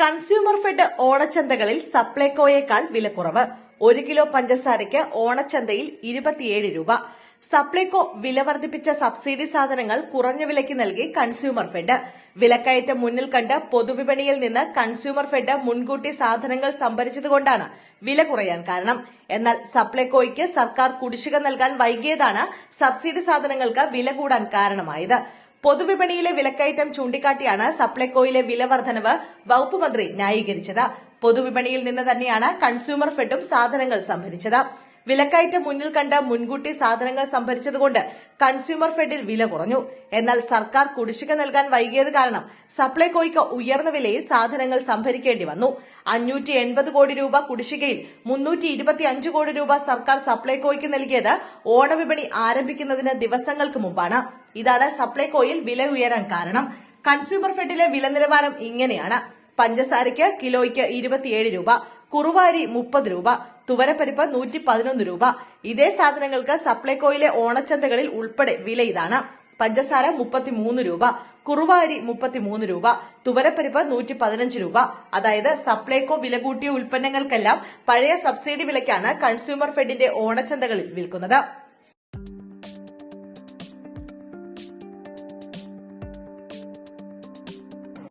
Consumer fed ഓണച്ചന്തകളിൽ സപ്ലൈകോയേക്കാൾ വിലക്കുറവ്. ഒരു kilo പഞ്ചസാരയ്ക്ക് ഓണച്ചന്തയിൽ ഇരുപത്തിയേഴ് രൂപ. സപ്ലൈകോ വില വർദ്ധിപ്പിച്ച സബ്സിഡി സാധനങ്ങൾ കുറഞ്ഞ വിലയ്ക്ക് നൽകി കൺസ്യൂമർ ഫെഡ്. വിലക്കയറ്റം മുന്നിൽ കണ്ട് പൊതുവിപണിയിൽ നിന്ന് കൺസ്യൂമർ ഫെഡ് മുൻകൂട്ടി സാധനങ്ങൾ സംഭരിച്ചതുകൊണ്ടാണ് വില കുറയാൻ കാരണം. എന്നാൽ സപ്ലൈകോയ്ക്ക് സർക്കാർ കുടിശ്ശിക നൽകാൻ വൈകിയതാണ് സബ്സിഡി സാധനങ്ങൾക്ക് വില കൂടാൻ കാരണമായത്. പൊതുവിപണിയിലെ വിലക്കയറ്റം ചൂണ്ടിക്കാട്ടിയാണ് സപ്ലൈകോയിലെ വില വർധനവ് വകുപ്പ് മന്ത്രി ന്യായീകരിച്ചത്. പൊതുവിപണിയിൽ നിന്ന് തന്നെയാണ് കൺസ്യൂമർ ഫെഡും സാധനങ്ങൾ സംഭരിച്ചത്. വിലക്കയറ്റം മുന്നിൽ കണ്ട് മുൻകൂട്ടി സാധനങ്ങൾ സംഭരിച്ചതുകൊണ്ട് കൺസ്യൂമർ ഫെഡിൽ വില കുറഞ്ഞു. എന്നാൽ സർക്കാർ കുടിശ്ശിക നൽകാൻ വൈകിയത് കാരണം സപ്ലൈകോയ്ക്ക് ഉയർന്ന വിലയിൽ സാധനങ്ങൾ സംഭരിക്കേണ്ടി വന്നു. അഞ്ഞൂറ്റി എൺപത് കോടി രൂപ കുടിശ്ശികയിൽ മുന്നൂറ്റി ഇരുപത്തി അഞ്ച് കോടി രൂപ സർക്കാർ സപ്ലൈകോയ്ക്ക് നൽകിയത് ഓണവിപണി ആരംഭിക്കുന്നതിന് ദിവസങ്ങൾക്ക് മുമ്പാണ്. ഇതാണ് സപ്ലൈകോയിൽ വില ഉയരാൻ കാരണം. കൺസ്യൂമർ ഫെഡിലെ വില നിലവാരം ഇങ്ങനെയാണ്. പഞ്ചസാരയ്ക്ക് കിലോയ്ക്ക് ഇരുപത്തിയേഴ് രൂപ കുറുവാരി മുപ്പത് രൂപ തുവരപ്പരിപ്പ് നൂറ്റി പതിനൊന്ന് രൂപ. ഇതേ സാധനങ്ങൾക്ക് സപ്ലൈകോയിലെ ഓണച്ചന്തകളിൽ ഉൾപ്പെടെ വില ഇതാണ്. പഞ്ചസാര മുപ്പത്തിമൂന്ന് രൂപ. കുറുവാരി മുപ്പത്തിമൂന്ന് രൂപ. തുവരപ്പരിപ്പ് നൂറ്റി പതിനഞ്ച് രൂപ. അതായത് സപ്ലൈകോ വില കൂട്ടിയ ഉൽപ്പന്നങ്ങൾക്കെല്ലാം പഴയ സബ്സിഡി വിലയ്ക്കാണ് കൺസ്യൂമർ ഫെഡിന്റെ ഓണച്ചന്തകളിൽ വിൽക്കുന്നത്.